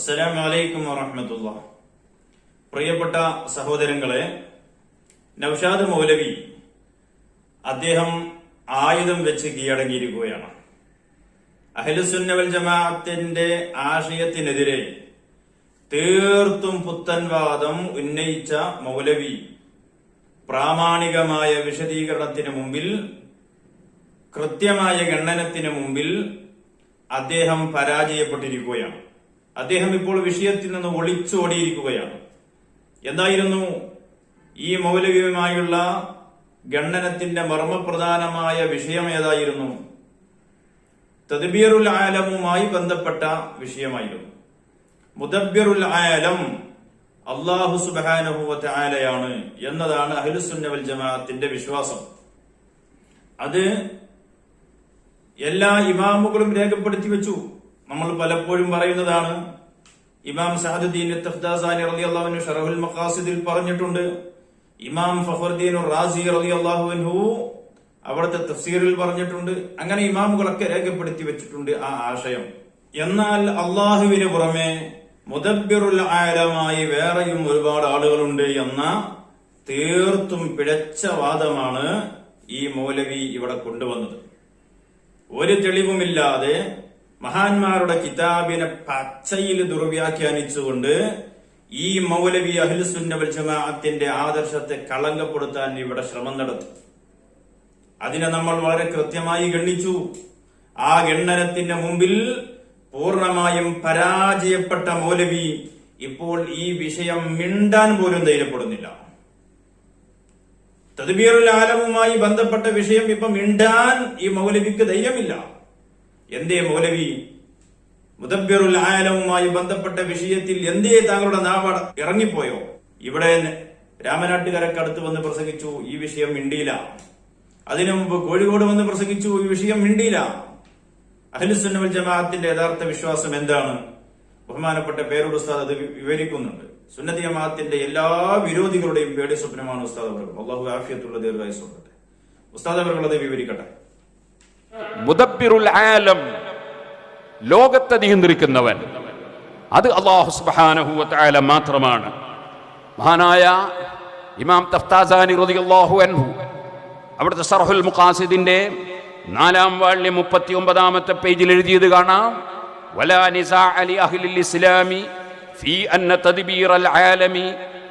അസ്സലാം വലൈക്കും വറഹമത്തുള്ള. പ്രിയപ്പെട്ട സഹോദരങ്ങളെ നൌഷാദ് മൗലവി അദ്ദേഹം ആയുധം വെച്ച് കീഴടങ്ങിയിരിക്കുകയാണ്. അഹലുസുന്നവൽ ജമാഅത്തിന്റെ ആശയത്തിനെതിരെ തീർത്തും പുത്തൻവാദം ഉന്നയിച്ച മൗലവി പ്രാമാണികമായ വിശദീകരണത്തിന് മുമ്പിൽ കൃത്യമായ ഗണനത്തിന് മുമ്പിൽ അദ്ദേഹം പരാജയപ്പെട്ടിരിക്കുകയാണ്. അദ്ദേഹം ഇപ്പോൾ വിഷയത്തിൽ നിന്ന് ഒളിച്ചോടിയിരിക്കുകയാണ് എന്തായിരുന്നു ഈ മൗലവിയുമായുള്ള ഗണ്ണനത്തിന്റെ മർമ്മപ്രധാനമായ വിഷയം ഏതായിരുന്നു? തദ്ബീറുൽ ആലമുമായി ബന്ധപ്പെട്ട വിഷയമായിരുന്നു. മുദബ്ബിറുൽ ആലം അള്ളാഹു സുബാനഹുവത്തെ ആലയാണ് എന്നതാണ് അഹ്ലുസുന്നവൽ ജമാഅത്തിന്റെ വിശ്വാസം. അത് എല്ലാ ഇമാമുകളും രേഖപ്പെടുത്തി വെച്ചു. നമ്മൾ പലപ്പോഴും പറയുന്നതാണ് ഇമാം സഹദുദ്ദീൻ തഫ്ദാസാനി റളിയല്ലാഹു ഷറഹുൽ മഖാസിദിൽ പറഞ്ഞിട്ടുണ്ട് ഇമാം ഫഹറുദ്ദീൻ റാസി റളിയല്ലാഹു അവിടുത്തെ തഫ്സീറിൽ പറഞ്ഞിട്ടുണ്ട്. അങ്ങനെ ഇമാമുകളൊക്കെ രേഖപ്പെടുത്തി വെച്ചിട്ടുണ്ട് ആ ആശയം. എന്നാൽ അള്ളാഹുവിന് പുറമെ മുദബ്ബിറുൽ ആലമായി വേറെയും ഒരുപാട് ആളുകളുണ്ട് എന്ന തീർത്തും പിഴച്ച വാദമാണ് ഈ മൗലവി ഇവിടെ കൊണ്ടുവന്നത്. ഒരു തെളിവുമില്ലാതെ മഹാന്മാരുടെ കിതാബിനെ പച്ചയിൽ ദുർവ്യാഖ്യാനിച്ചുകൊണ്ട് ഈ മൗലവി അഹിൽസുന്നത്തിന്റെ ജമാഅത്തിന്റെ ആദർശത്തെ കളങ്കപ്പെടുത്താൻ ഇവിടെ ശ്രമം നടത്തി. അതിനെ നമ്മൾ വളരെ കൃത്യമായി ഗണ്ണിച്ചു. ആ ഗണ്ണനത്തിന്റെ മുമ്പിൽ പൂർണമായും പരാജയപ്പെട്ട മൗലവി ഇപ്പോൾ ഈ വിഷയം മിണ്ടാൻ പോലും ധൈര്യപ്പെടുന്നില്ല. തദ്ബീറുൽ ആലമുമായി ബന്ധപ്പെട്ട വിഷയം ഇപ്പൊ മിണ്ടാൻ ഈ മൗലവിക്ക് ധൈര്യമില്ല. എന്തേ മൗലവി? മുദബ്ബിറുൽ ആലമുമായി ബന്ധപ്പെട്ട വിഷയത്തിൽ എന്തേ താങ്കളുടെ നാവ ഇറങ്ങിപ്പോയോ? ഇവിടെ രാമനാട്ടുകരക്കടുത്ത് വന്ന് പ്രസംഗിച്ചു ഈ വിഷയം മിണ്ടിയില്ല. അതിനു മുമ്പ് കോഴിക്കോട് വന്ന് പ്രസംഗിച്ചു ഈ വിഷയം മിണ്ടിയില്ല. അഹലുസുന്നവൽ ജമാഅത്തിന്റെ യഥാർത്ഥ വിശ്വാസം എന്താണ്? ബഹുമാനപ്പെട്ട പേരോട് ഉസ്താദ് അത് വിവരിക്കുന്നുണ്ട്. സുന്നതി ജമാഅത്തിന്റെ എല്ലാ വിരോധികളുടെയും പേടി സ്വപ്നമാണ് ഉസ്താദ് അവർ അള്ളാഹു ആഫിയത്തുള്ള ദീർഘായുസ് കൊടുക്കട്ടെ ഉസ്താദ് അവർ അത് വിവരിക്കട്ടെ. മുദബ്ബിറുൽ ആലം ലോകത്തെ നിയന്ത്രിക്കുന്നവൻ അത് അള്ളാഹു സുബ്ഹാനഹു വതആല മാത്രമാണ് മഹാനായ ഇമാം തഫ്താസാനി റളിയല്ലാഹു അൻഹു അവിടുത്തെ സർഹുൽ മുഖാസിദിന്റെ നാലാം വാള്യം മുപ്പത്തി ഒമ്പതാമത്തെ പേജിൽ എഴുതിയത് കാണാം വലാ നിസാ അലി അഹ്ലിൽ ഇസ്ലാമി في أن تدبير العالم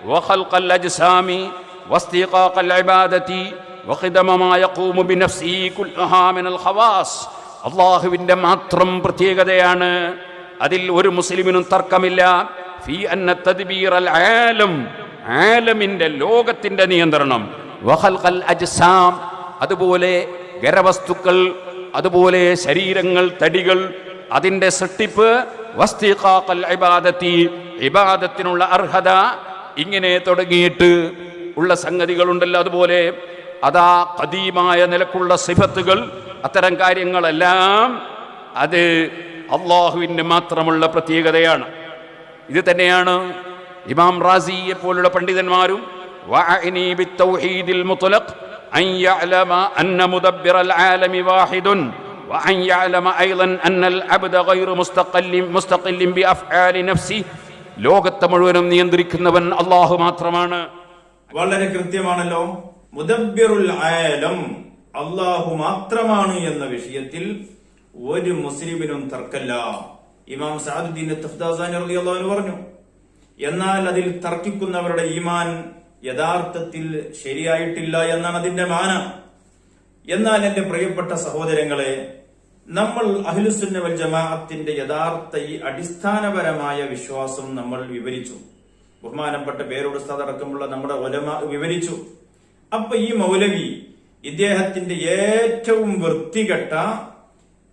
وخلق الأجسام واستيقاق العبادة അള്ളാഹുവിന്റെ മാത്രം പ്രത്യേകതയാണ്. അതിൽ ഒരു മുസ്ലിമിനും തർക്കമില്ല. ഫീ അന്ന തദ്ബീർ അൽ ആലം ആലമിന്റെ ലോകത്തിന്റെ നിയന്ത്രണം. വഹൽ കൽ അജ്സാം അതുപോലെ ഖരവസ്തുക്കൾ അതുപോലെ ശരീരങ്ങൾ തടികൾ അതിന്റെ സൃഷ്ടിപ്പ് വസ്തിഖാഖൽ ഇബാദത്തി ഇബാദത്തിനുള്ള അർഹത ഇങ്ങനെ തുടങ്ങിയിട്ട് ഉള്ള സംഗതികളുണ്ടല്ലോ. അതുപോലെ അതാ കദീമായ നിലക്കുള്ള സിഫത്തുകൾ അത്തരം കാര്യങ്ങളെല്ലാം അത് അള്ളാഹുവിന് മാത്രമുള്ള പ്രത്യേകതയാണ് ഇത് തന്നെയാണ് ഇമാം റാസിയെ പോലുള്ള പണ്ഡിതന്മാരും വഅനി ബിത്തൗഹീദിൽ മുത്ലഖ് അൻ യഅലമ അന്ന മുദബ്ബിറൽ ആലമി വാഹിദുൻ وأن يعلم أيضا أن العبد غير مستقل مستقل بأفعال نفسه ലോകത്തെ മുഴുവനും നിയന്ത്രിക്കുന്നവൻ അള്ളാഹു മാത്രമാണ് വളരെ കൃത്യമാണല്ലോ മുദബ്ബിറുൽ ആലം അള്ളാഹു മാത്രമാണ് എന്ന വിഷയത്തിൽ ഒരു മുസ്ലിമിനും തർക്കല്ല ഇമാം സാദുദ്ദീൻ പറഞ്ഞു എന്നാൽ അതിൽ തർക്കിക്കുന്നവരുടെ ഈമാൻ യഥാർത്ഥത്തിൽ ശരിയായിട്ടില്ല എന്നാണ് അതിന്റെ മാന. എന്നാൽ എന്റെ പ്രിയപ്പെട്ട സഹോദരങ്ങളെ നമ്മൾ അഹിലുസുന്ന വൽ ജമാഅത്തിന്റെ യഥാർത്ഥ ഈ അടിസ്ഥാനപരമായ വിശ്വാസം നമ്മൾ വിവരിച്ചു. ബഹുമാനപ്പെട്ട പേരോട് അടക്കമുള്ള നമ്മുടെ ഒലമ വിവരിച്ചു. അപ്പൊ ഈ മൗലവി ഇദ്ദേഹത്തിന്റെ ഏറ്റവും വൃത്തികെട്ട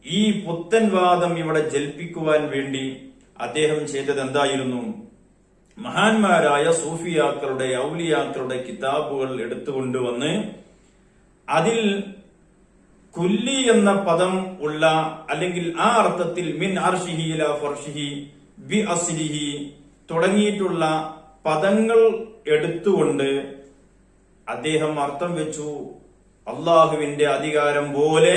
ഈ പുത്തൻവാദം ഇവിടെ ജൽപ്പിക്കുവാൻ വേണ്ടി അദ്ദേഹം ചെയ്തത് എന്തായിരുന്നു? മഹാന്മാരായ സൂഫിയാക്കളുടെ ഔലിയാക്കളുടെ കിതാബുകൾ എടുത്തുകൊണ്ടുവന്ന് അതിൽ കുല്ലി എന്ന പദം ഉള്ള അല്ലെങ്കിൽ ആ അർത്ഥത്തിൽ മിൻ അർഷിഹി ഇലാ ബി അസ്ലിഹി തുടങ്ങിയിട്ടുള്ള പദങ്ങൾ എടുത്തുകൊണ്ട് അദ്ദേഹം അർത്ഥം വെച്ചു അള്ളാഹുവിന്റെ അധികാരം പോലെ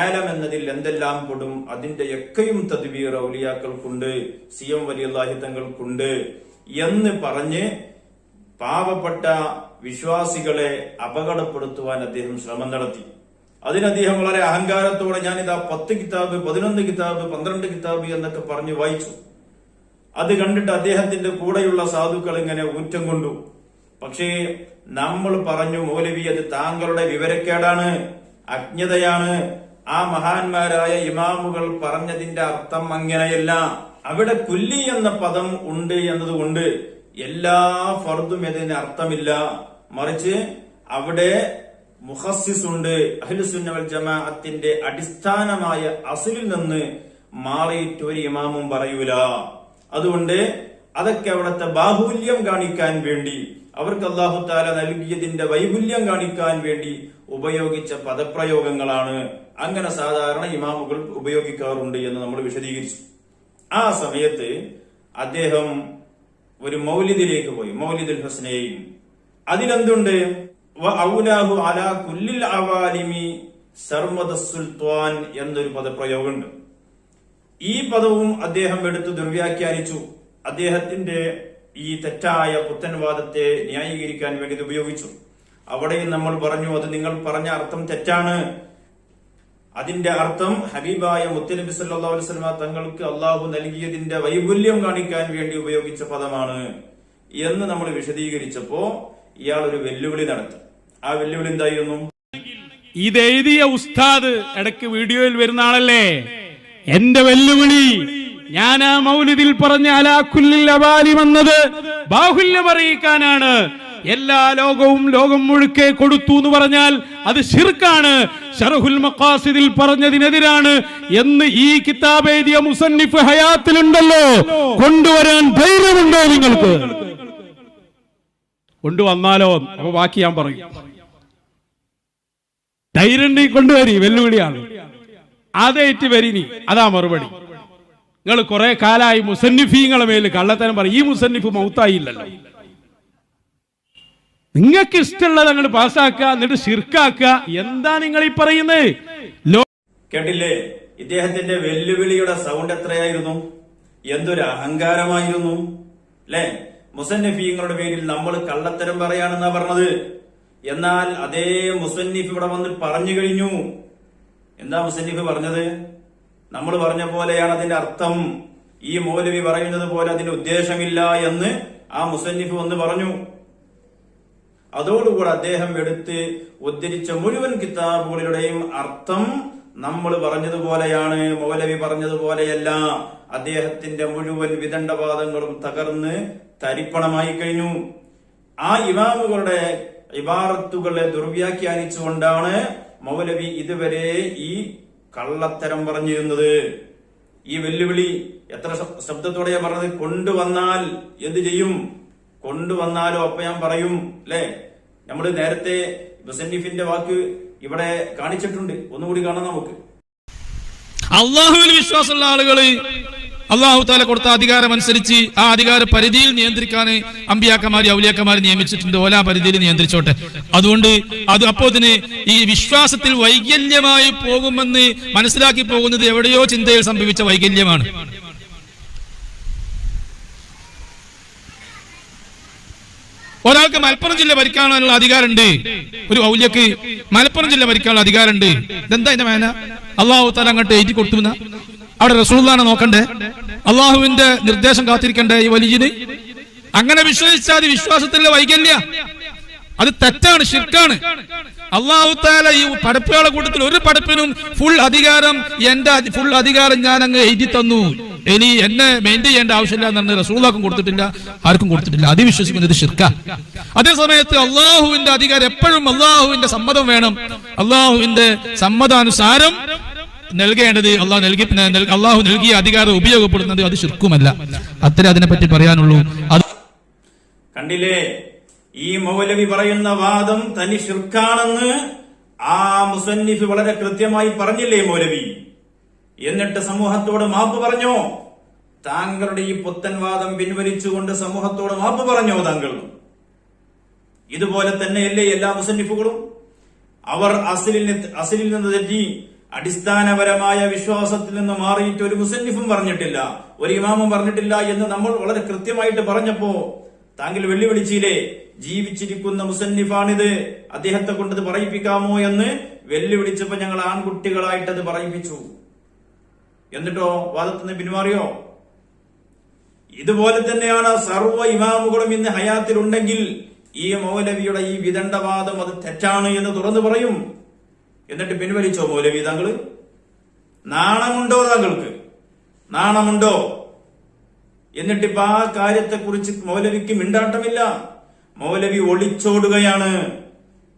ആലം എന്നതിൽ എന്തെല്ലാം പെടും അതിന്റെ ഒക്കെയും തദ്ബീർ ഔലിയാക്കൾക്കുണ്ട് സി എം വലിയല്ലാഹി തങ്ങൾക്കുണ്ട് എന്ന് പറഞ്ഞ് പാവപ്പെട്ട വിശ്വാസികളെ അപകടപ്പെടുത്തുവാൻ അദ്ദേഹം ശ്രമം നടത്തി. അതിനദ്ദേഹം വളരെ അഹങ്കാരത്തോടെ ഞാനിതാ പത്ത് കിതാബ് പതിനൊന്ന് കിതാബ് പന്ത്രണ്ട് കിതാബ് എന്നൊക്കെ പറഞ്ഞു വായിച്ചു. അത് കണ്ടിട്ട് അദ്ദേഹത്തിന്റെ കൂടെയുള്ള സാധുക്കൾ ഇങ്ങനെ ഊറ്റം കൊണ്ടു. പക്ഷേ നമ്മൾ പറഞ്ഞു മൗലവി അത് താങ്കളുടെ വിവരക്കേടാണ് അജ്ഞതയാണ്. ആ മഹാന്മാരായ ഇമാമുകൾ പറഞ്ഞതിന്റെ അർത്ഥം അങ്ങനെയല്ല. അവിടെ കുല്ലി എന്ന പദം ഉണ്ട് എന്നതുകൊണ്ട് എല്ലാ ഫർദും ഇതിന് അർത്ഥമില്ല. മറിച്ച് അവിടെ മുഹസ്സിസ് ഉണ്ട്. അഹ്ലുസുന്നവൽ ജമാഅത്തിന്റെ അടിസ്ഥാനമായ അസുലിൽ നിന്ന് മാറിയിട്ട് ഒരു ഇമാമും പറയൂല. അതുകൊണ്ട് അതൊക്കെ അവിടുത്തെ ബാഹുല്യം കാണിക്കാൻ വേണ്ടി അവർക്ക് അള്ളാഹു താല നൽകിയതിന്റെ വൈപുല്യം കാണിക്കാൻ വേണ്ടി ഉപയോഗിച്ച പദപ്രയോഗങ്ങളാണ് അങ്ങനെ സാധാരണ ഇമാമുകൾ ഉപയോഗിക്കാറുണ്ട് എന്ന് നമ്മൾ വിശദീകരിച്ചു. ആ സമയത്ത് അദ്ദേഹം ഒരു മൗലിദിലേക്ക് പോയി മൗലിദുൽ ഹസ്നയും അതിലെന്തുണ്ട്? സുൽത്താൻ എന്നൊരു പദപ്രയോഗമുണ്ട്. ഈ പദവും അദ്ദേഹം എടുത്ത് ദുർവ്യാഖ്യാനിച്ചു അദ്ദേഹത്തിന്റെ ഈ തെറ്റായ പുത്തൻവാദത്തെ ന്യായീകരിക്കാൻ വേണ്ടി ഇത് ഉപയോഗിച്ചു. അവിടെയും നമ്മൾ പറഞ്ഞു അത് നിങ്ങൾ പറഞ്ഞ അർത്ഥം തെറ്റാണ്. അതിന്റെ അർത്ഥം ഹബീബായ മുത്തനബി സല്ലാ വസ്ലമ തങ്ങൾക്ക് അള്ളാഹു നൽകിയതിന്റെ വൈപുല്യം കാണിക്കാൻ വേണ്ടി ഉപയോഗിച്ച പദമാണ് എന്ന് നമ്മൾ വിശദീകരിച്ചപ്പോ ഇയാൾ ഒരു വെല്ലുവിളി നടത്തി. ആ വെല്ലുവിളി എന്തായിരുന്നു? ഇത് എഴുതിയ ഉസ്താദ് ഇടയ്ക്ക് വീഡിയോയിൽ വരുന്ന ആളല്ലേ? എന്റെ വെല്ലുവിളി ഞാൻ ആ മൗലിദിൽ പറഞ്ഞ അലാഖുല്ലിൽ അബാലി വന്നത്. ബാഹുല്യം അറിയിക്കാനാണ് എല്ലാ ലോകവും ലോകം മുഴുക്കെ കൊടുത്തു എന്ന് പറഞ്ഞാൽ അത് ഷിർക്കാണ് ഷറഹുൽ മഖാസിദിൽ പറഞ്ഞതിനെതിരാണ് എന്ന് ഈ കിതാബ് എഴുതിയ മുസന്നിഫ് ഹയാത്തിലുണ്ടല്ലോ. കൊണ്ടുവരാൻ ധൈര്യമുണ്ടോ നിങ്ങൾക്ക്? കൊണ്ടുവന്നാലോ? അപ്പൊ ബാക്കി ഞാൻ പറയും. ധൈര്യം കൊണ്ടുവരി വെല്ലുവിളിയാണ്. അതേറ്റ് വരിനി അതാ മറുപടി. നിങ്ങൾ കുറെ കാലായി മുസന്നിഫീങ്ങളെ മേലിൽ കള്ളത്തനം പറയും. ഈ മുസന്നിഫ് മൗത്തായില്ലല്ലോ. നിങ്ങൾക്ക് ഇഷ്ടമുള്ളത് അങ്ങോട്ട് പാസ്സാക്കുക എന്നിട്ട് ശിർക്കാക്കുക. എന്താ നിങ്ങൾ ഈ പറയുന്നത് കേട്ടില്ലേ? ഇദ്ദേഹത്തിന്റെ വെല്ലുവിളിയുടെ സൗണ്ട് എത്രയായിരുന്നു? എന്തൊരു അഹങ്കാരമായിരുന്നു. അല്ലേ മുസന്നിഫീങ്ങളുടെ പേരിൽ നമ്മൾ കള്ളത്തരം പറയാണെന്നാ പറഞ്ഞത്. എന്നാൽ അതേ മുസന്നിഫ് ഇവിടെ വന്ന് പറഞ്ഞു കഴിഞ്ഞു. എന്താ മുസന്നിഫ് പറഞ്ഞത്? നമ്മൾ പറഞ്ഞ പോലെയാണ് അതിന്റെ അർത്ഥം. ഈ മൗലവി പറയുന്നത് പോലെ അതിന് ഉദ്ദേശമില്ല എന്ന് ആ മുസന്നിഫ് വന്ന് പറഞ്ഞു. അതോടുകൂടെ അദ്ദേഹം എടുത്ത് ഉദ്ധരിച്ച മുഴുവൻ കിതാബുകളുടെയും അർത്ഥം നമ്മൾ പറഞ്ഞതുപോലെയാണ് മൗലവി പറഞ്ഞതുപോലെയല്ല. അദ്ദേഹത്തിന്റെ മുഴുവൻ വിദണ്ഡവാദങ്ങളും തകർന്ന് തരിപ്പണമായി കഴിഞ്ഞു. ആ ഇമാമുകളുടെ ഇബാറത്തുകളെ ദുർവ്യാഖ്യാനിച്ചുകൊണ്ടാണ് മൗലവി ഇതുവരെ ഈ കള്ളത്തരം പറഞ്ഞിരുന്നത്. ഈ വെല്ലുവിളി എത്ര ശബ്ദത്തോടെ പറഞ്ഞത്? കൊണ്ടുവന്നാൽ എന്ത് ചെയ്യും? കൊണ്ടുവന്നാലോ അപ്പൊ ഞാൻ പറയും അല്ലെ നമ്മൾ നേരത്തെ ബസന്നിഫിന്റെ വാക്ക് ഇവിടെ കാണിച്ചിട്ടുണ്ട്. ഒന്നുകൂടി കാണാം നമുക്ക്. അള്ളാഹുവിൽ വിശ്വാസമുള്ള ആളുകൾ അള്ളാഹു താല കൊടുത്ത അധികാരം അനുസരിച്ച് ആ അധികാര പരിധിയിൽ നിയന്ത്രിക്കാൻ അമ്പിയാക്കന്മാരെ ഔലിയാക്കന്മാരെ നിയമിച്ചിട്ടുണ്ട്. ഓലാ പരിധിയിൽ നിയന്ത്രിച്ചോട്ടെ. അതുകൊണ്ട് അത് അപ്പോ തന്നെ ഈ വിശ്വാസത്തിൽ വൈകല്യമായി പോകുമെന്ന് മനസ്സിലാക്കി പോകുന്നത് എവിടെയോ ചിന്തയിൽ സംഭവിച്ച വൈകല്യമാണ്. ഒരാൾക്ക് മലപ്പുറം ജില്ല ഭരിക്കാനുള്ള അധികാരമുണ്ട്. ഒരു ഔല്യക്ക് മലപ്പുറം ജില്ല ഭരിക്കാനുള്ള അധികാരമുണ്ട്. ഇതെന്താ എന്റെ മേന? അള്ളാഹു താല അങ്ങോട്ട് എഴുതി കൊടുത്തു എന്നാ? അവിടെ റസൂള്ളാണ് നോക്കണ്ടേ? അള്ളാഹുവിന്റെ നിർദ്ദേശം കാത്തിരിക്കണ്ടേ ഈ വലിയന് അങ്ങനെ വിശ്വസിച്ചാൽ അത് വിശ്വാസത്തിലെ വൈകല്യ. അത് തെറ്റാണ് ശിർക്കാണ്. അള്ളാഹു താല ഈ പടപ്പുകളുടെ കൂട്ടത്തിൽ ഒരു പടപ്പിനും ഫുൾ അധികാരം എന്റെ ഫുൾ അധികാരം ഞാൻ അങ്ങ് എഴുതി തന്നു. ഇനി എന്നെ മെയിന്റെയിൻ ചെയ്യേണ്ട ആവശ്യമില്ല എന്നാണ് റസൂള്ളാക്കും കൊടുത്തിട്ടില്ല ആർക്കും കൊടുത്തിട്ടില്ല. അത് വിശ്വസിക്കുന്നത് ഷിർക്ക അതേ സമയത്ത് അള്ളാഹുവിന്റെ അധികാരം എപ്പോഴും അള്ളാഹുവിന്റെ സമ്മതം വേണം. അള്ളാഹുവിന്റെ സമ്മതാനുസാരം നൽകേണ്ടത് അള്ളാഹു നൽകി നൽ- അള്ളാഹു നൽകിയ അധികാരം ഉപയോഗപ്പെടുന്നത് അത് ശുക്കുമല്ല അത്ര അതിനെ അതിനെപ്പറ്റി പറയാനുള്ളൂ. അത് കണ്ടില്ലേ? ഈ മൗലവി പറയുന്ന വാദം തനി ശുർക്കാണെന്ന് ആ മുസന്നിഫ് വളരെ കൃത്യമായി പറഞ്ഞില്ലേ മൗലവി? എന്നിട്ട് സമൂഹത്തോട് മാപ്പ് പറഞ്ഞോ? താങ്കളുടെ ഈ പുത്തൻ വാദം പിൻവലിച്ചുകൊണ്ട് സമൂഹത്തോട് മാപ്പ് പറഞ്ഞോ താങ്കൾ? ഇതുപോലെ തന്നെയല്ലേ എല്ലാ മുസന്നിഫുകളും? അവർ അസിലിൽ അസിലിൽ നിന്ന് തെറ്റി അടിസ്ഥാനപരമായ വിശ്വാസത്തിൽ നിന്ന് മാറിയിട്ട് ഒരു മുസന്നിഫും പറഞ്ഞിട്ടില്ല. ഒരു ഇമാമും പറഞ്ഞിട്ടില്ല എന്ന് നമ്മൾ വളരെ കൃത്യമായിട്ട് പറഞ്ഞപ്പോ താങ്കൾ വെല്ലുവിളിച്ചില്ലേ? ജീവിച്ചിരിക്കുന്ന മുസന്നിഫാണിത് അദ്ദേഹത്തെ കൊണ്ടത് പറയിപ്പിക്കാമോ എന്ന് വെല്ലുവിളിച്ചപ്പോ ഞങ്ങൾ ആൺകുട്ടികളായിട്ടത് പറയിപ്പിച്ചു. എന്നിട്ടോ വാദത്തിന് പിന്മാറിയോ ഇതുപോലെ തന്നെയാണ് സർവ ഇമാമുകളും ഇന്ന് ഹയാത്തിലുണ്ടെങ്കിൽ ഈ മൗലവിയുടെ ഈ വിദണ്ഡവാദം അത് തെറ്റാണ് എന്ന് തുറന്നു പറയും. എന്നിട്ട് പിൻവലിച്ചോ മൗലവി താങ്കൾ നാണമുണ്ടോ താങ്കൾക്ക്? നാണമുണ്ടോ? എന്നിട്ടിപ്പോ ആ കാര്യത്തെക്കുറിച്ച് മൗലവിക്ക് മിണ്ടാട്ടമില്ല. മൗലവി ഒളിച്ചോടുകയാണ്.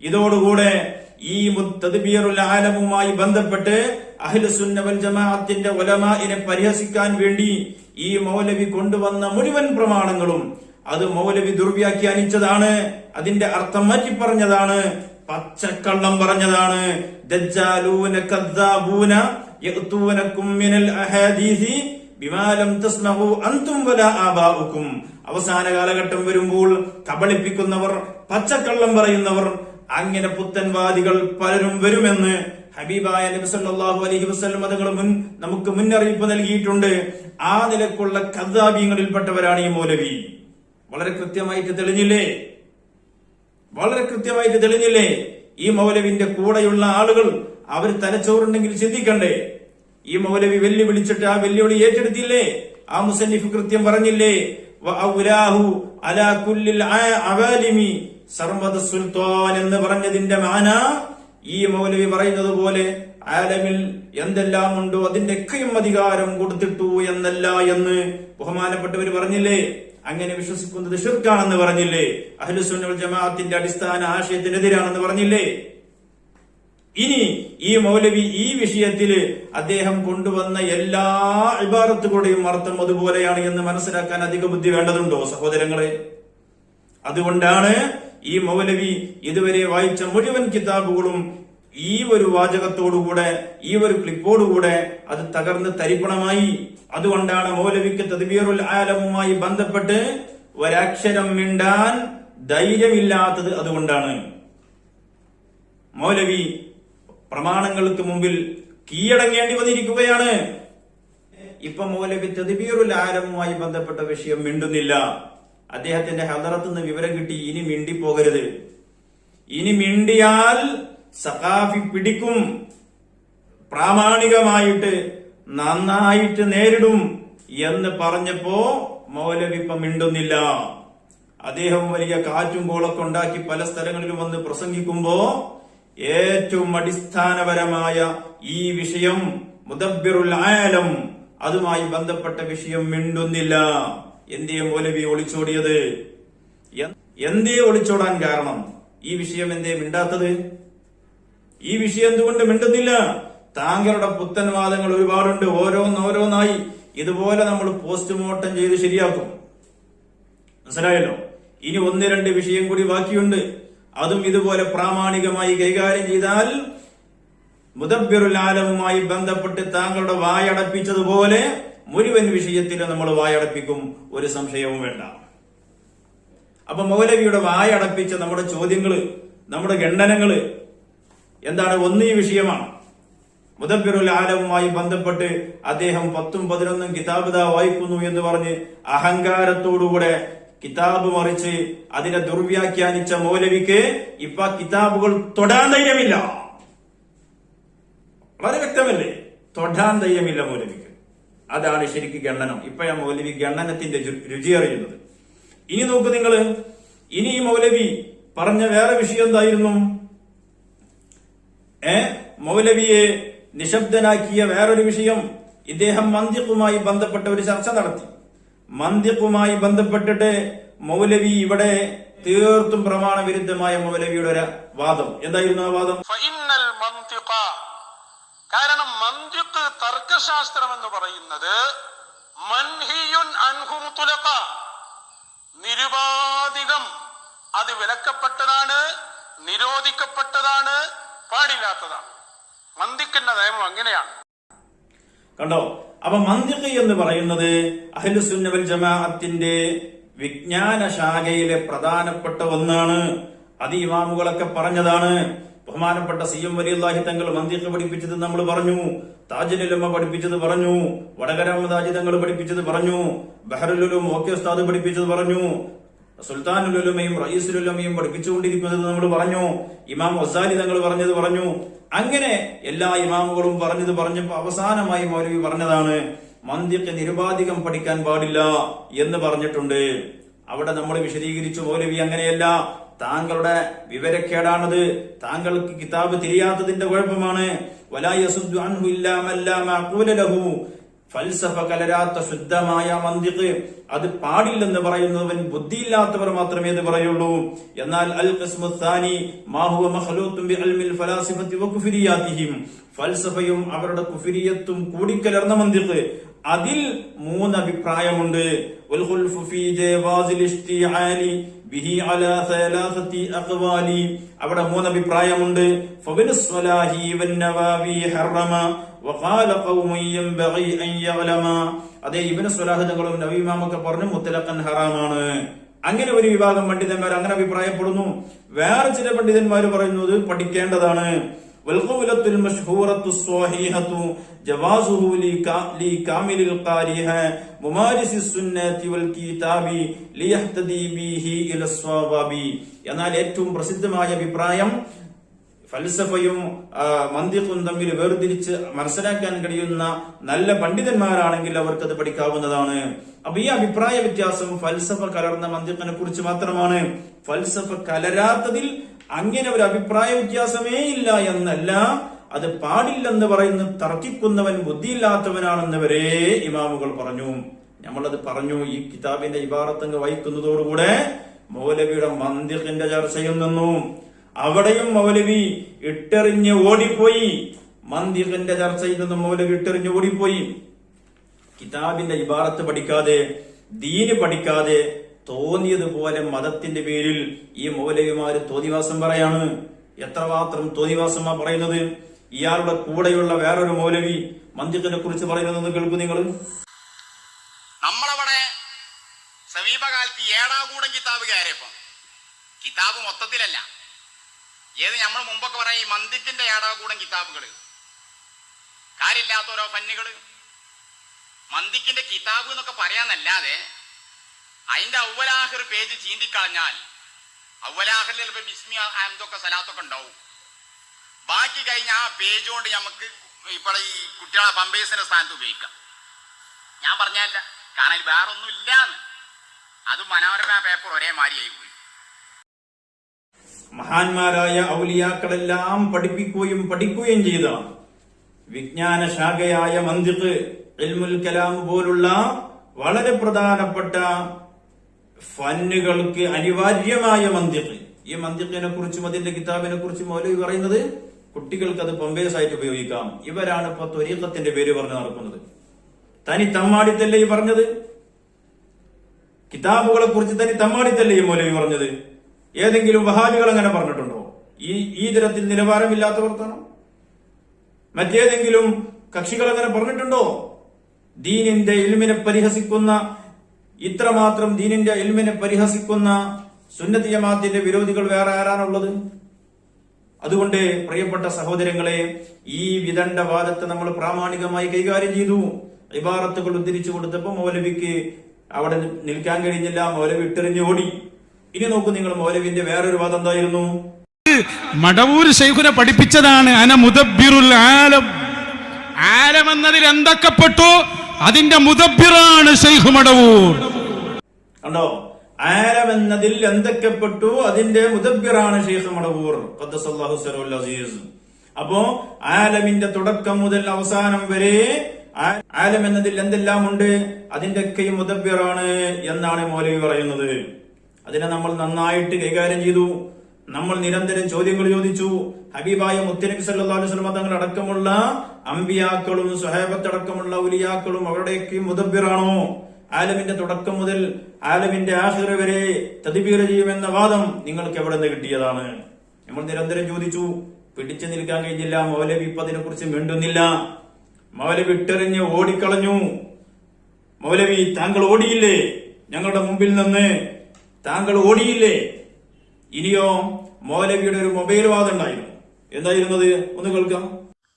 ഇതോടുകൂടെ ഈ തദ്ബീറുൽ ആലമുമായി ബന്ധപ്പെട്ട് അഹ്ലുസുന്ന വൽ ജമാഅത്തിന്റെ ഉലമാഇനെ പരിഹസിക്കാൻ വേണ്ടി ഈ മൗലവി കൊണ്ടുവന്ന മുഴുവൻ പ്രമാണങ്ങളും അത് മൗലവി ദുർവ്യാഖ്യാനിച്ചതാണ്. അതിന്റെ അർത്ഥം മാറ്റി പറഞ്ഞതാണ് പച്ചക്കള്ളം പറഞ്ഞതാണ്. മിനൽ അഹാദീസി ബിമാലം അന്തും ആബാഉക്കും. അവസാന കാലഘട്ടം വരുമ്പോൾ കബളിപ്പിക്കുന്നവർ പച്ചക്കള്ളം പറയുന്നവർ അങ്ങനെ പുത്തൻവാദികൾ പലരും വരുമെന്ന് ഹബീബായ നബി സല്ലല്ലാഹു അലൈഹി വസല്ലം അതുകൾ മുൻ നമുക്ക് മുന്നറിയിപ്പ് നൽകിയിട്ടുണ്ട്. ആ നിലക്കുള്ള കദ്ദാബിയങ്ങളിൽപ്പെട്ടവരാണ് ഈ മൗലവി. വളരെ കൃത്യമായിട്ട് തെളിഞ്ഞില്ലേ? വളരെ കൃത്യമായിട്ട് തെളിഞ്ഞില്ലേ? ഈ മൗലവിന്റെ കൂടെയുള്ള ആളുകൾ അവർ തലച്ചോറുണ്ടെങ്കിൽ ചിന്തിക്കണ്ടേ? ഈ മൗലവി വെല്ലുവിളിച്ചിട്ട് ആ വെല്ലുവിളി ഏറ്റെടുത്തില്ലേ? ആ മുസന്നിഫ് കൃത്യം പറഞ്ഞില്ലേ? അവാലിമി സുൽത്താൻ എന്ന് പറഞ്ഞതിന്റെ മാന ഈ മൗലവി പറയുന്നത് പോലെ ആലമിൽ എന്തെല്ലാം ഉണ്ടോ അതിന്റെ ഒക്കെയും അധികാരം കൊടുത്തിട്ടു എന്നല്ല എന്ന് ബഹുമാനപ്പെട്ടവർ പറഞ്ഞില്ലേ? അങ്ങനെ വിശ്വസിക്കുന്നത് ഷിർക്കാണെന്ന് പറഞ്ഞില്ലേ? അഹ്ലുസുന്നൽ ജമാഅത്തിന്റെ അടിസ്ഥാന ആശയത്തിനെതിരാണെന്ന് പറഞ്ഞില്ലേ? ഇനി ഈ മൗലവി ഈ വിഷയത്തിൽ അദ്ദേഹം കൊണ്ടുവന്ന എല്ലാ ഇബാറത്തുകളുടെയും അർത്ഥം അതുപോലെയാണ് എന്ന് മനസ്സിലാക്കാൻ അധിക ബുദ്ധി വേണ്ടതുണ്ടോ സഹോദരങ്ങളെ? അതുകൊണ്ടാണ് ഈ മൗലവി ഇതുവരെ വായിച്ച മുഴുവൻ കിതാബുകളും ഈ ഒരു വാചകത്തോടുകൂടെ ഈ ഒരു ക്ലിപ്പോടുകൂടെ അത് തകർന്ന് തരിപ്പണമായി. അതുകൊണ്ടാണ് മൗലവിക്ക് തദ്ബീറുൽ ആലമുമായി ബന്ധപ്പെട്ട് ഒരക്ഷരം മിണ്ടാൻ ധൈര്യമില്ലാത്തത് അതുകൊണ്ടാണ്. മൗലവി പ്രമാണങ്ങൾക്ക് മുമ്പിൽ കീഴടങ്ങേണ്ടി വന്നിരിക്കുകയാണ്. ഇപ്പൊ മൗലവി തദ്ബീറുൽ ആലമുമായി ബന്ധപ്പെട്ട വിഷയം മിണ്ടുന്നില്ല. അദ്ദേഹത്തിന്റെ ഹദറത്ത് നിന്ന് വിവരം കിട്ടി ഇനി മിണ്ടിപ്പോകരുത്. ഇനി മിണ്ടിയാൽ സഖാഫി പിടിക്കും. പ്രാമാണികമായിട്ട് നന്നായിട്ട് നേരിടും എന്ന് പറഞ്ഞപ്പോ മൗലവി ഇപ്പം മിണ്ടുന്നില്ല. അദ്ദേഹം വലിയ കാറ്റും കോളൊക്കെ ഉണ്ടാക്കി പല സ്ഥലങ്ങളിലും വന്ന് പ്രസംഗിക്കുമ്പോ ഏറ്റവും അടിസ്ഥാനപരമായ ഈ വിഷയം മുദബിറുൽ ആലം അതുമായി ബന്ധപ്പെട്ട വിഷയം മിണ്ടുന്നില്ല. എന്തേ മൗലവി ഒളിച്ചോടിയത്? എന്തേ ഒളിച്ചോടാൻ കാരണം? ഈ വിഷയം എന്തേ മിണ്ടാത്തത്? ഈ വിഷയം എന്തുകൊണ്ട് മിണ്ടുന്നില്ല? താങ്കളുടെ പുത്തൻവാദങ്ങൾ ഒരുപാടുണ്ട്. ഓരോന്നോരോന്നായി ഇതുപോലെ നമ്മൾ പോസ്റ്റ്മോർട്ടം ചെയ്ത് ശരിയാക്കും. മനസ്സിലായല്ലോ? ഇനി ഒന്ന് രണ്ട് വിഷയം കൂടി ബാക്കിയുണ്ട്. അതും ഇതുപോലെ പ്രാമാണികമായി കൈകാര്യം ചെയ്താൽ മുദബ്ബിറുൽ ആലമുമായി ബന്ധപ്പെട്ട് താങ്കളുടെ വായടപ്പിച്ചതുപോലെ മുഴുവൻ വിഷയത്തിൽ നമ്മൾ വായടപ്പിക്കും. ഒരു സംശയവും വേണ്ട. അപ്പൊ മൗലവിയുടെ വായടപ്പിച്ച നമ്മുടെ ചോദ്യങ്ങൾ നമ്മുടെ ഖണ്ഡനങ്ങൾ എന്താണ് ഒന്ന് ഈ വിഷയമാണ്. മുദബ്ബിറുൽ ആലവുമായി ബന്ധപ്പെട്ട് അദ്ദേഹം പത്തും പതിനൊന്നും കിതാബിത വായിക്കുന്നു എന്ന് പറഞ്ഞ് അഹങ്കാരത്തോടുകൂടെ കിതാബ് മറിച്ച് അതിനെ ദുർവ്യാഖ്യാനിച്ച മൗലവിക്ക് ഇപ്പ കിതാബുകൾ തൊടാൻ ധൈര്യമില്ല. വളരെ വ്യക്തമല്ലേ? തൊടാൻ ധൈര്യമില്ല മൗലവിക്ക്. അതാണ് ശരിക്കും ഗണ്ണനം ഇപ്പൊ ആ മൗലവി ഗണ്ണനത്തിന്റെ രുചി അറിയുന്നത്. ഇനി നോക്ക് നിങ്ങൾ. ഇനി ഈ മൗലവി പറഞ്ഞ വേറെ വിഷയം എന്തായിരുന്നു? ഏ? മൗലവിയെ നിശബ്ദനാക്കിയ വേറൊരു വിഷയം ഇദ്ദേഹം മന്ദിഖുമായി ബന്ധപ്പെട്ട ഒരു ചർച്ച നടത്തി. മന്ദിഖുമായി ബന്ധപ്പെട്ടിട്ട് മൗലവി ഇവിടെ തീർത്തും പ്രമാണ വിരുദ്ധമായ മൗലവിയുടെ ഒരു വാദം. എന്തായിരുന്നു ആ വാദം? കാരണം മന്തിഖ് തർക്കശാസ്ത്രം എന്ന് പറയുന്നത് നിരുപാധികം. അത് വിലക്കപ്പെട്ടതാണ് നിരോധിക്കപ്പെട്ടതാണ് പാടില്ലാത്തതാണ്. മന്ദിക്കിന്റെ നിയമം അങ്ങനെയാണ്. കണ്ടോ? അപ്പൊ മന്ദിഖ് എന്ന് പറയുന്നത് അഹ്ലുസുന്നവൽ ജമാഅത്തിന്റെ വിജ്ഞാന ശാഖയിലെ പ്രധാനപ്പെട്ട ഒന്നാണ്. അത് ഇമാമുകളൊക്കെ പറഞ്ഞതാണ്. ബഹുമാനപ്പെട്ട സി എം വലിയല്ലാഹി തങ്ങൾ മന്ദിക്ക് പഠിപ്പിച്ചത് നമ്മൾ പറഞ്ഞു. താജുലുലമ പഠിപ്പിച്ചത് പറഞ്ഞു. വടകര തങ്ങൾ പഠിപ്പിച്ചത് പറഞ്ഞു. ബഹറുലുലും ഓക്കെ ഉസ്താദ് പഠിപ്പിച്ചത് പറഞ്ഞു. സുൽത്താനുലുലമയും റയീസുലുലമയും പഠിപ്പിച്ചുകൊണ്ടിരിക്കുന്നത് നമ്മൾ പറഞ്ഞു. ഇമാം വസാലി തങ്ങൾ പറഞ്ഞത് പറഞ്ഞു. അങ്ങനെ എല്ലാ ഇമാമുകളും പറഞ്ഞത് പറഞ്ഞപ്പോ അവസാനമായി മൗലവി പറഞ്ഞതാണ് മന്ദിക്ക് നിരുപാധികം പഠിക്കാൻ പാടില്ല എന്ന് പറഞ്ഞിട്ടുണ്ട്. അവിടെ നമ്മൾ വിശദീകരിച്ചു മൗലവി അങ്ങനെയല്ല. താങ്കളുടെ വിവരക്കേടാണത്. താങ്കൾക്ക് കിതാബ് തിരിയാത്തതിന്റെ കുഴപ്പമാണ്. ഫൽസഫ കലരാത്ത ശുദ്ധമായ മന്ദിക്ക് അത് പാടില്ലെന്ന് പറയുന്നവൻ ബുദ്ധിയില്ലാത്തവർ മാത്രമേ ഇത് പറയുള്ളൂ. എന്നാൽ അൽ ഖസ്മുസ്ഥാനി മാഹുവ മഖ്ലൂത്തും ബി അൽമിൽ ഫലാസിഫത്തി വ ഫൽസഫയും അവരുടെ കുഫിരിയത്തും കൂടിക്കലർന്ന മന്ദിക്ക് അതിൽ മൂന്ന് അഭിപ്രായമുണ്ട് അവിടെ മൂന്ന് അഭിപ്രായമുണ്ട് അതെ ഇബിന് സുലാഹ് തങ്ങളും നവീമാമൊക്കെ പറഞ്ഞു മുത്തലക്കൻ ഹറാമാണ്. അങ്ങനെ ഒരു വിഭാഗം പണ്ഡിതന്മാർ അങ്ങനെ അഭിപ്രായപ്പെടുന്നു. വേറെ ചില പണ്ഡിതന്മാർ പറയുന്നത് പഠിക്കേണ്ടതാണ്. എന്നാൽ ഏറ്റവും പ്രസിദ്ധമായ അഭിപ്രായം ഫൽസഫയും മന്ദിഖും തമ്മിൽ വേർതിരിച്ച് മനസ്സിലാക്കാൻ കഴിയുന്ന നല്ല പണ്ഡിതന്മാരാണെങ്കിൽ അവർക്കത് പഠിക്കാവുന്നതാണ്. അപ്പൊ ഈ അഭിപ്രായ വ്യത്യാസം ഫൽസഫ കലർന്ന മന്ദിഖിനെ കുറിച്ച് മാത്രമാണ്. ഫൽസഫ കലരാത്തതിൽ അങ്ങനെ ഒരു അഭിപ്രായ വ്യത്യാസമേ ഇല്ല എന്നല്ല. അത് പാടില്ലെന്ന് പറയുന്ന തർക്കിക്കുന്നവൻ ബുദ്ധിയില്ലാത്തവനാണെന്ന് വരെ ഇമാമുകൾ പറഞ്ഞു. നമ്മളത് പറഞ്ഞു ഈ കിതാബിന്റെ ഇബാറത്തങ്ങ് വഹിക്കുന്നതോടുകൂടെ മൗലവിയുടെ മന്ദിഖിന്റെ ചർച്ചയിൽ നിന്നും. അവിടെയും മൗലവി ഇട്ടെറിഞ്ഞ് ഓടിപ്പോയി. മന്ദിറിന്റെ ചർച്ചയിൽ നിന്നും മൗലവി ഇട്ടെറിഞ്ഞ് ഓടിപ്പോയി. കിതാബിന്റെ ഇബാറത്ത് പഠിക്കാതെ ദീന് പഠിക്കാതെ തോന്നിയതുപോലെ മതത്തിന്റെ പേരിൽ ഈ മൗലവിമാര് തോന്നിവാസം പറയാണ്. എത്രമാത്രം തോന്നിവാസമാ പറയുന്നത്? ഇയാളുടെ കൂടെയുള്ള വേറൊരു മൗലവി മന്ദിറിനെ കുറിച്ച് പറയുന്നതെന്ന് കേൾക്കും നിങ്ങൾ. നമ്മളവിടെ സമീപകാലത്ത് ഏടാകൂടം കിതാബ് കയറിയപ്പോ കിതാബ് മൊത്തത്തിലല്ല. ഏത് നമ്മൾ മുമ്പൊക്കെ പറയാം ഈ മന്ദിത്തിന്റെ ഏടാകൂടം കിതാബുകൾ കാര്യമില്ലാത്ത ഓരോ ഫന്നുകൾ മന്ദിക്കിന്റെ കിതാബ് എന്നൊക്കെ പറയാന്നല്ലാതെ അതിന്റെ ഔവലാഹർ പേജ് ചീന്തിക്കളഞ്ഞാൽ ഔവലാഹിറിൽ ചിലപ്പോൾ ബിസ്മി അഹമ്മദൊക്കെ സ്ഥലത്തൊക്കെ ഉണ്ടാവും. ബാക്കി കഴിഞ്ഞ ആ പേജ് കൊണ്ട് നമുക്ക് ഇപ്പോൾ ഈ കുട്ടികളെ പമ്പേഴ്സിന്റെ സ്ഥാനത്ത് ഉപയോഗിക്കാം. ഞാൻ പറഞ്ഞല്ല കാരണം വേറൊന്നും ഇല്ലാന്ന്. അത് മനോരമ പേപ്പർ ഒരേ മാതിരിയായി മഹാന്മാരായ ഔലിയാക്കളെല്ലാം പഠിപ്പിക്കുകയും പഠിക്കുകയും ചെയ്ത വിജ്ഞാന ശാഖയായ മന്ദിഖ് ഇൽമുൽ കലാം പോലുള്ള വളരെ പ്രധാനപ്പെട്ട ഫന്നുകൾക്ക് അനിവാര്യമായ മന്ദിഖ് ഈ മന്ദിഖിനെ കുറിച്ചും അതിന്റെ കിതാബിനെ കുറിച്ചും മൗലവി പറയുന്നത് കുട്ടികൾക്ക് അത് പമ്പേഴ്സായിട്ട് ഉപയോഗിക്കാം. ഇവരാണ് ഇപ്പൊ ത്വരീഖത്തിന്റെ പേര് പറഞ്ഞു നടക്കുന്നത്. തനി തമ്മാടിത്തല്ലേ ഈ പറഞ്ഞത്? കിതാബുകളെ കുറിച്ച് തനി തമ്മാടിത്തല്ലേ ഈ മൗലവി പറഞ്ഞത്? ഏതെങ്കിലും വഹാബികൾ അങ്ങനെ പറഞ്ഞിട്ടുണ്ടോ? ഈ ഈ തരത്തിൽ നിലവാരമില്ലാത്തവർത്താണോ മറ്റേതെങ്കിലും കക്ഷികൾ അങ്ങനെ പറഞ്ഞിട്ടുണ്ടോ? ദീനിന്റെ ഇൽമിനെ പരിഹസിക്കുന്ന ഇത്രമാത്രം ദീനിന്റെ ഇൽമിനെ പരിഹസിക്കുന്ന സുന്നത്തി വിരോധികൾ വേറെ ആരാണുള്ളത്? അതുകൊണ്ട് പ്രിയപ്പെട്ട സഹോദരങ്ങളെ ഈ വിദണ്ഡ വാദത്തെ നമ്മൾ പ്രാമാണികമായി കൈകാര്യം ചെയ്തു. ഇബാറത്തുകൾ ഉദ്ധരിച്ചു കൊടുത്തപ്പോൾ മൗലവിക്ക് അവിടെ നിൽക്കാൻ കഴിഞ്ഞില്ല. മൗലവി ഇട്ടെറിഞ്ഞ് ഓടി. ഇനി നോക്കൂ നിങ്ങൾ മൗലവിന്റെ വേറൊരു വാദം എന്തായിരുന്നു? മടവൂർ ശൈഖുനെ പഠിപ്പിച്ചതാണ് അന മുദബ്ബിറുൽ ആലം. ആലം എന്നതിൽ എന്തൊക്കെ പെട്ടു? അതിന്റെ മുദബ്ബിറാണ് ശൈഖ് മടവൂർ. കണ്ടോ? ആലം എന്നതിൽ എന്തൊക്കെപ്പെട്ടു അതിന്റെ മുദബ്ബിറാണ് ഷെയ്ഖ് മടവൂർ. അസീസ്. അപ്പോ ആലമിന്റെ തുടക്കം മുതൽ അവസാനം വരെ ആലം എന്നതിൽ എന്തെല്ലാം ഉണ്ട് അതിന്റെയൊക്കെയും മുദബ്ബിറാണ് എന്നാണ് മൗലവി പറയുന്നത്. അതിനെ നമ്മൾ നന്നായിട്ട് കൈകാര്യം ചെയ്തു. നമ്മൾ നിരന്തരം ചോദ്യങ്ങൾ ചോദിച്ചു. ഹബീബായ മുത്തനബി അലൈഹി വസല്ലം തങ്ങൾ അടക്കമുള്ള അമ്പിയാക്കളും സുഹേബത്തടക്കമുള്ള ഉലിയാക്കളും അവരുടെയൊക്കെ മുദബ്ബിറാണോ? ആലമിന്റെ തുടക്കം മുതൽ ആലമിന്റെ ആഹിർ വരെ തദ്ബീർ ചെയ്യുമെന്ന വാദം നിങ്ങൾക്ക് എവിടെ നിന്ന് കിട്ടിയതാണ്? നമ്മൾ നിരന്തരം ചോദിച്ചു. പിടിച്ചു നിൽക്കാൻ കഴിഞ്ഞില്ല. മൗലവി ഇപ്പൊ അതിനെ കുറിച്ച് മിണ്ടുന്നില്ല. മൗലവി ഇട്ടെറിഞ്ഞ് ഓടിക്കളഞ്ഞു. മൗലവി താങ്കൾ ഓടിയില്ലേ? ഞങ്ങളുടെ മുമ്പിൽ നിന്ന് താങ്കൾ ഓടിയില്ലേ? ഇനിയോ മൗലവിയുടെ ഒരു മൊബൈൽ വാദം ഉണ്ടായിരുന്നു. എന്തായിരുന്നത്? ഒന്ന് കേൾക്കാം.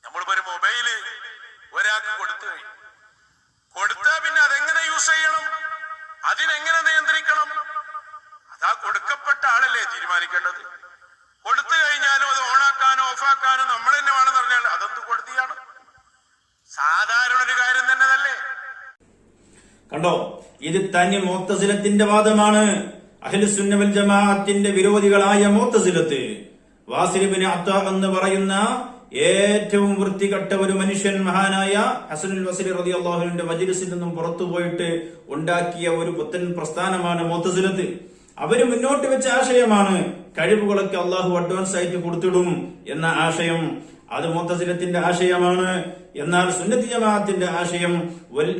നമ്മളിപ്പോ ഒരു മൊബൈൽ ഒരാൾക്ക് കൊടുത്തു കൊടുത്താ പിന്നെ അതെങ്ങനെ യൂസ് ചെയ്യണം? അതിനെങ്ങനെ നിയന്ത്രിക്കണം? അതാ കൊടുക്കപ്പെട്ട ആളല്ലേ തീരുമാനിക്കേണ്ടത്. കൊടുത്തു കഴിഞ്ഞാലും അത് ഓണാക്കാനോ ഓഫാക്കാനോ നമ്മൾ തന്നെ വേണമെന്ന് പറഞ്ഞാൽ അതെന്ത് കൊടുത്തിയാണ്? സാധാരണ ഒരു കാര്യം തന്നെ കണ്ടോ? ഇത് തനി മോത്തസിലത്തിന്റെ വാദമാണ്. അഹ്ലുസുന്നവൽ ജമാഅത്തിന്റെ വിരോധികളായ മോത്തസിലത്ത് വാസിലിബിന് അത്ത എന്ന് പറയുന്ന ഏറ്റവും വൃത്തികെട്ട ഒരു മനുഷ്യൻ മഹാനായ ഹസനുൽ വസീൽ റതി അള്ളാഹുവിന്റെ മജിലിസിൽ നിന്നും പുറത്തുപോയിട്ട് ഉണ്ടാക്കിയ ഒരു പുത്തൻ പ്രസ്ഥാനമാണ് മോത്തസിലത്ത്. അവർ മുന്നോട്ട് വെച്ച ആശയമാണ് കഴിവുകളൊക്കെ അള്ളാഹു അഡ്വാൻസ് ആയിട്ട് കൊടുത്തിടും എന്ന ആശയം. അത് മുത്തസിലത്തിന്റെ ആശയമാണ്. എന്നാൽ സുന്നത്തി ജമാഅത്തിന്റെ ആശയം വൽ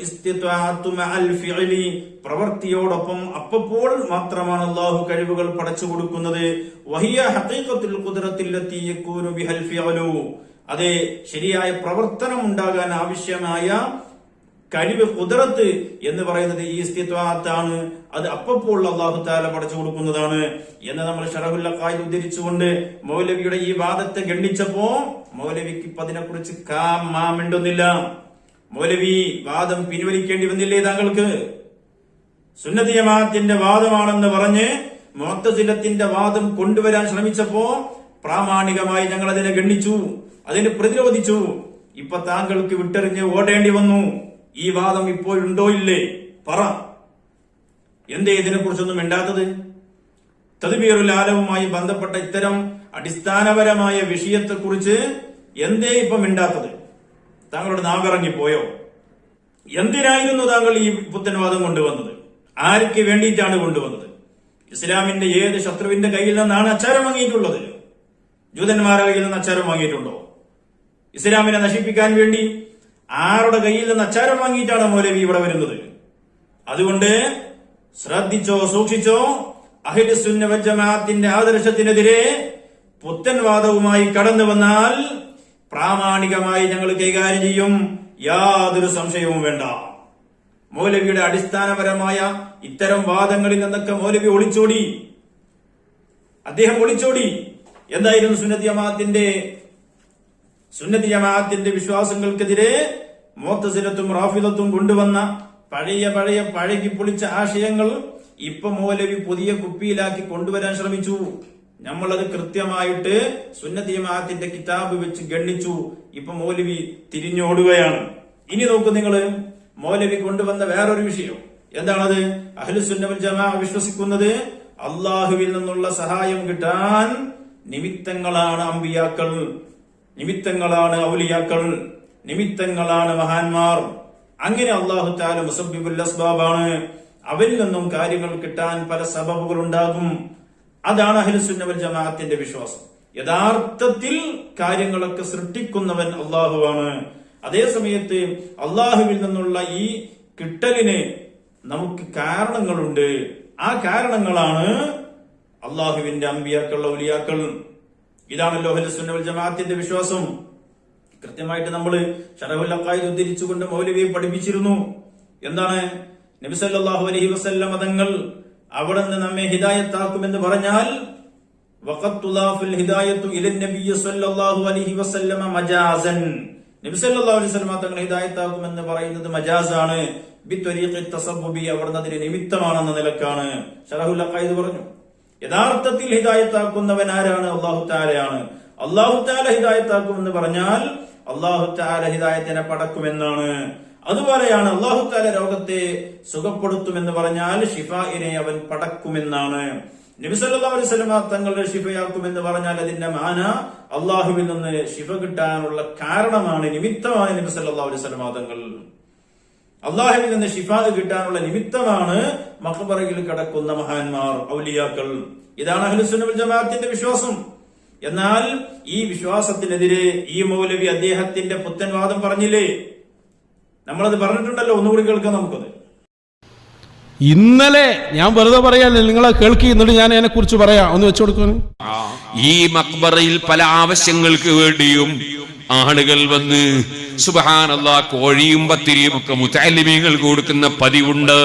പ്രവൃത്തിയോടൊപ്പം അപ്പപ്പോൾ മാത്രമാണ് അള്ളാഹു കഴിവുകൾ പടച്ചു കൊടുക്കുന്നത്. വഹിയ ഹഖീഖത്തുൽ ഖുദ്റത്തില്ലത്തി ബിഹൽ അതെ ശരിയായ പ്രവർത്തനം ഉണ്ടാകാൻ ആവശ്യമായ കഴിവ് കുതിരത്ത് എന്ന് പറയുന്നത് ഈ സ്ഥിത്വാത്താണ്. അത് അപ്പപ്പോൾ അള്ളാഹു താല പടച്ചു കൊടുക്കുന്നതാണ്. എന്ന് നമ്മൾ ഷറഹുല്ലക്കായി ഉദ്ധരിച്ചുകൊണ്ട് മൗലവിയുടെ ഈ വാദത്തെ ഗണ്ണിച്ചപ്പോ മൗലവിക്ക് ഇപ്പൊ അതിനെക്കുറിച്ച് കാ മാ മിണ്ടുന്നില്ല. മൗലവി വാദം പിൻവലിക്കേണ്ടി വന്നില്ലേ താങ്കൾക്ക്? സുന്നതി ജമാഅത്തിന്റെ വാദമാണെന്ന് പറഞ്ഞ് മോത്തസിലത്തിന്റെ വാദം കൊണ്ടുവരാൻ ശ്രമിച്ചപ്പോ പ്രാമാണികമായി ഞങ്ങൾ അതിനെ ഗണ്ണിച്ചു അതിനെ പ്രതിരോധിച്ചു. ഇപ്പൊ താങ്കൾക്ക് വിട്ടെറിഞ്ഞ് ഓടേണ്ടി വന്നു. ഈ വാദം ഇപ്പോഴുണ്ടോ ഇല്ലേ? പറ. എന്തേ ഇതിനെക്കുറിച്ചൊന്നും മിണ്ടാത്തത്? തദ്ബീറുൽ ആലവുമായി ബന്ധപ്പെട്ട ഇത്തരം അടിസ്ഥാനപരമായ വിഷയത്തെ കുറിച്ച് എന്തേ ഇപ്പം മിണ്ടാത്തത്? താങ്കളുടെ നാവിറങ്ങിപ്പോയോ? എന്തിനായിരുന്നു താങ്കൾ ഈ പുത്തൻ വാദം കൊണ്ടുവന്നത്? ആർക്ക് വേണ്ടിയിട്ടാണ് കൊണ്ടുവന്നത്? ഇസ്ലാമിന്റെ ഏത് ശത്രുവിന്റെ കയ്യിൽ നിന്നാണ് അച്ചാരം വാങ്ങിയിട്ടുള്ളത്? ജൂതന്മാരുടെ കയ്യിൽ നിന്ന് അച്ചാരം വാങ്ങിയിട്ടുണ്ടോ? ഇസ്ലാമിനെ നശിപ്പിക്കാൻ വേണ്ടി ആരുടെ കയ്യിൽ നിന്ന് അച്ചാരം വാങ്ങിയിട്ടാണ് മൗലവി ഇവിടെ വരുന്നത്? അതുകൊണ്ട് ശ്രദ്ധിച്ചോ സൂക്ഷിച്ചോ അഹിലുസുന്നവജമാഅത്തിന്റെ ആദർശത്തിനെതിരെ പുത്തൻവാദവുമായി കടന്നു വന്നാൽ പ്രാമാണികമായി ഞങ്ങൾ കൈകാര്യം ചെയ്യും. യാതൊരു സംശയവും വേണ്ട. മൗലവിയുടെ അടിസ്ഥാനപരമായ ഇത്തരം വാദങ്ങളിൽ നിന്നൊക്കെ മൗലവി ഒളിച്ചോടി. അദ്ദേഹം ഒളിച്ചോടി. എന്തായിരുന്നു സുന്നത്തി ജമാഅത്തിന്റെ സുന്നത്തി ജമാഅത്തിന്റെ വിശ്വാസങ്ങൾക്കെതിരെ മോത്തസിലത്തും റാഫിദത്തും കൊണ്ടുവന്ന പഴയ പഴയ പഴകി പൊളിച്ച ആശയങ്ങൾ ഇപ്പൊ മൗലവി പുതിയ കുപ്പിയിലാക്കി കൊണ്ടുവരാൻ ശ്രമിച്ചു. നമ്മളത് കൃത്യമായിട്ട് സുന്നത്തി ജമാഅത്തിന്റെ കിതാബ് വെച്ച് ഗണ്ണിച്ചു. ഇപ്പൊ മൗലവി തിരിഞ്ഞോടുകയാണ്. ഇനി നോക്കൂ നിങ്ങൾ മൗലവി കൊണ്ടുവന്ന വേറൊരു വിഷയം. എന്താണത്? അഹ്ലുസുന്നവൽ ജമാ വിശ്വസിക്കുന്നത് അള്ളാഹുവിൽ നിന്നുള്ള സഹായം കിട്ടാൻ നിമിത്തങ്ങളാണ് അമ്പിയാക്കൾ. നിമിത്തങ്ങളാണ് ഔലിയാക്കൾ നിമിത്തങ്ങളാണ് മഹാന്മാർ. അങ്ങനെ അള്ളാഹു താല മുസബിബുൽ അസ്ബാബാണ് അവരിൽ നിന്നും കാര്യങ്ങൾ കിട്ടാൻ പല സബബുകൾ ഉണ്ടാകും. അതാണ് അഹ്ലുസുന്നവൽ ജമാഅത്തിന്റെ വിശ്വാസം. യഥാർത്ഥത്തിൽ കാര്യങ്ങളൊക്കെ സൃഷ്ടിക്കുന്നവൻ അള്ളാഹുവാണ് അതേ സമയത്ത് അള്ളാഹുവിൽ നിന്നുള്ള ഈ കിട്ടലിന് നമുക്ക് കാരണങ്ങളുണ്ട്. ആ കാരണങ്ങളാണ് അള്ളാഹുവിന്റെ അമ്പിയാക്കൾ ഔലിയാക്കൾ. ഇതാണല്ലോ അഹ്ലുസുന്നവൽ ജമാഅത്തിന്റെ വിശ്വാസം. കൃത്യമായിട്ട് നമ്മൾ ഷറഫുൽ അക്കായി ഉദ്ധരിച്ചുകൊണ്ട് മൗലവിയെ പഠിപ്പിച്ചിരുന്നു. എന്താണ്? നബിസല്ലാഹു അലഹി വസ്ല്ല മതങ്ങൾ അവിടെ നിന്ന് നമ്മെ ഹിദായത്താക്കുമെന്ന് പറഞ്ഞാൽ ാണ് പറയുന്നത് അവിടുന്ന് അതിന് നിമിത്തമാണെന്ന നിലക്കാണ്. ഷറഹുൽ അക്കായത് പറഞ്ഞു. യഥാർത്ഥത്തിൽ ഹിതായത്താക്കുന്നവൻ ആരാണ്? അള്ളാഹു താലയാണ് അള്ളാഹു താല ഹിദായത്താക്കുമെന്ന് പറഞ്ഞാൽ അള്ളാഹു താല ഹിതായത്തിനെ പടക്കുമെന്നാണ്. അതുപോലെയാണ് അള്ളാഹു താല രോഗത്തെ സുഖപ്പെടുത്തുമെന്ന് പറഞ്ഞാൽ ഷിഫായിനെ അവൻ പടക്കുമെന്നാണ്. നബിസല്ലാ തങ്ങളുടെ ഷിഫയാക്കുമെന്ന് പറഞ്ഞാൽ അതിന്റെ മാന അള്ളാഹുവിൽ നിന്ന് ഷിഫ കിട്ടാനുള്ള കാരണമാണ് നിമിത്തമാണ് നബിസല്ലാ അലൈവലമ തങ്ങൾ അള്ളാഹുവിൽ നിന്ന് ഷിഫാദ് കിട്ടാനുള്ള നിമിത്തമാണ് മഖബറയിൽ കിടക്കുന്ന മഹാന്മാർ ഔലിയാക്കൾ. ഇതാണ് അഹ്ലുസുന്നൽ ജമാഅത്തിന്റെ വിശ്വാസം. എന്നാൽ ഈ വിശ്വാസത്തിനെതിരെ ഈ മൗലവി അദ്ദേഹത്തിന്റെ പുത്തൻ വാദം പറഞ്ഞില്ലേ? നമ്മളത് പറഞ്ഞിട്ടുണ്ടല്ലോ ഒന്നുകൂടി കേൾക്കാം നമുക്കത്. ഇന്നലെ ഞാൻ വെറുതെ പറയാല്ലേ നിങ്ങളെ കേൾക്കി എന്നിട്ട് ഞാൻ അതിനെ കുറിച്ച് പറയാം. ഒന്ന് വെച്ചു കൊടുക്കുന്നു ഈ മക്ബറയിൽ പല ആവശ്യങ്ങൾക്ക് വേണ്ടിയും ആളുകൾ വന്ന് സുബഹാനല്ലാ കോഴിയും പത്തിരിയും ഒക്കെ മുത്താലിമീങ്ങൾ കൊടുക്കുന്ന പതിവുണ്ട്.